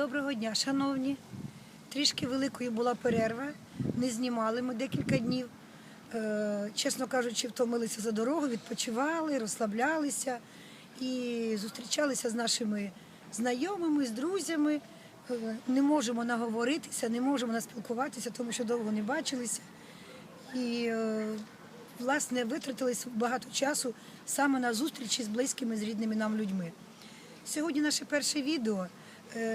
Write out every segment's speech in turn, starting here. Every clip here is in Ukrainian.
Доброго дня, шановні. Трішки великою була перерва. Не знімали ми декілька днів. Е, Чесно кажучи, втомилися за дорогу, відпочивали, розслаблялися і зустрічалися з нашими знайомими, з друзями. Е, Не можемо наговоритися, не можемо наспілкуватися, тому що довго не бачилися. І е, власне витратились багато часу саме на зустрічі з близькими, з рідними нам людьми. Сьогодні наше перше відео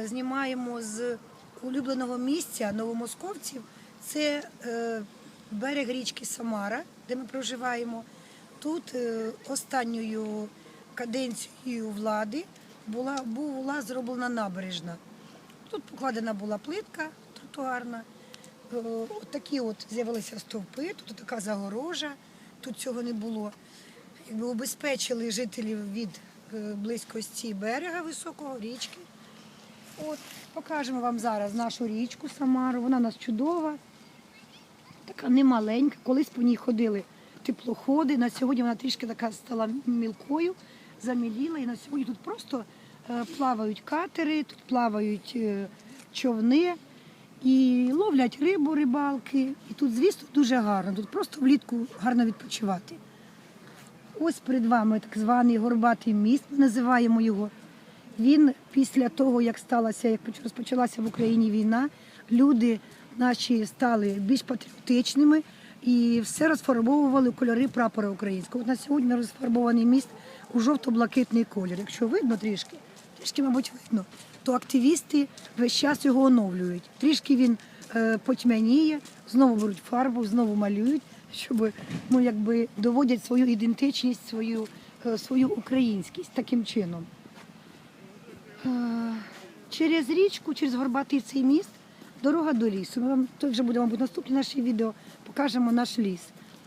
знімаємо з улюбленого місця новомосковців. Це е, берег річки Самара, де ми проживаємо. Тут е, останньою каденцією влади була, була зроблена набережна. Тут покладена була плитка тротуарна. Е, От такі от з'явилися стовпи, тут така загорожа, тут цього не було. Якби убезпечили жителів від е, близькості берега високого, річки. От, покажемо вам зараз нашу річку Самару. Вона у нас чудова, така немаленька. Колись по ній ходили теплоходи. На сьогодні вона трішки така стала мілкою, заміліла. І на сьогодні тут просто е, плавають катери, тут плавають е, човни і ловлять рибу, рибалки. І тут, звісно, дуже гарно. Тут просто влітку гарно відпочивати. Ось перед вами так званий горбатий міст, ми називаємо його. Він після того, як сталася, як поч- розпочалася в Україні війна, люди наші стали більш патріотичними і все розфарбовували кольори прапора українського. От на сьогодні розфарбований міст у жовто-блакитний колір. Якщо видно трішки, трішки, мабуть, видно, то активісти весь час його оновлюють. Трішки він е, потьмяніє, знову беруть фарбу, знову малюють, щоб ну, якби доводять свою ідентичність, свою, е, свою українськість таким чином. Е, Через річку, через горбатий цей міст, дорога до лісу. Ми вам то вже буде, мабуть, наступне наше відео, покажемо наш ліс.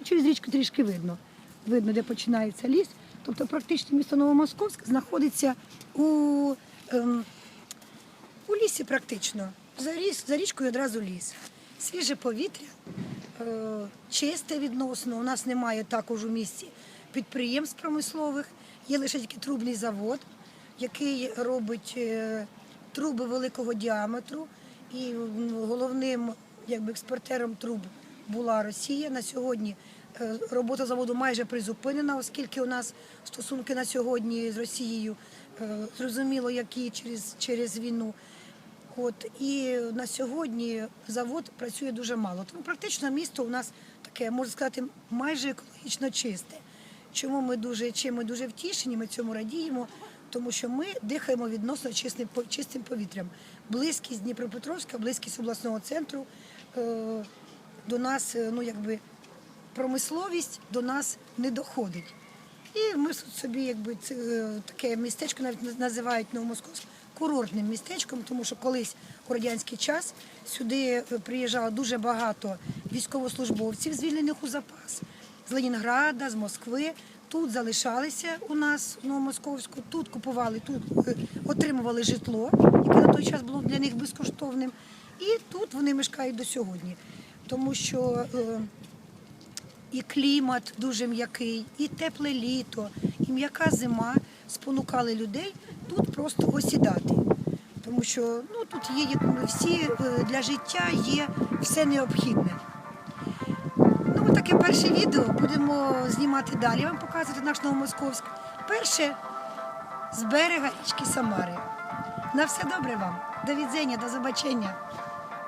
Через річку трішки видно. Видно, де починається ліс. Тобто практично місто Новомосковськ знаходиться у, ем, у лісі практично. За, ріс, за річкою одразу ліс. Свіже повітря, е, чисте відносно. У нас немає також у місті підприємств промислових, є лише тільки трубний завод, який робить е, труби великого діаметру. І головним якби, експортером труб була Росія. На сьогодні е, робота заводу майже призупинена, оскільки у нас стосунки на сьогодні з Росією е, зрозуміло, які через, через війну. От і на сьогодні завод працює дуже мало. Тому практично місто у нас таке, можна сказати, майже екологічно чисте. Чому ми дуже чим ми дуже втішені, ми цьому радіємо, тому що ми дихаємо відносно чистим, чистим повітрям. Близькість Дніпропетровська, близькість обласного центру е, до нас, е, ну якби промисловість до нас не доходить. І ми собі, якби це е, таке містечко навіть називають Новомосковськ курортним містечком, тому що колись у радянський час сюди приїжджало дуже багато військовослужбовців, звільнених у запас з Ленінграда, з Москви. Тут залишалися у нас в Новомосковську, тут купували, тут е, отримували житло, яке на той час було для них безкоштовним. І тут вони мешкають до сьогодні, тому що. е, і клімат дуже м'який, і тепле літо, і м'яка зима спонукали людей тут просто осідати. Тому що ну, тут є як ми всі е, для життя є все необхідне. Таке перше відео будемо знімати далі. Вам показувати наш Новомосковськ. Перше з берега річки Самари. На все добре вам. До відзення, до побачення.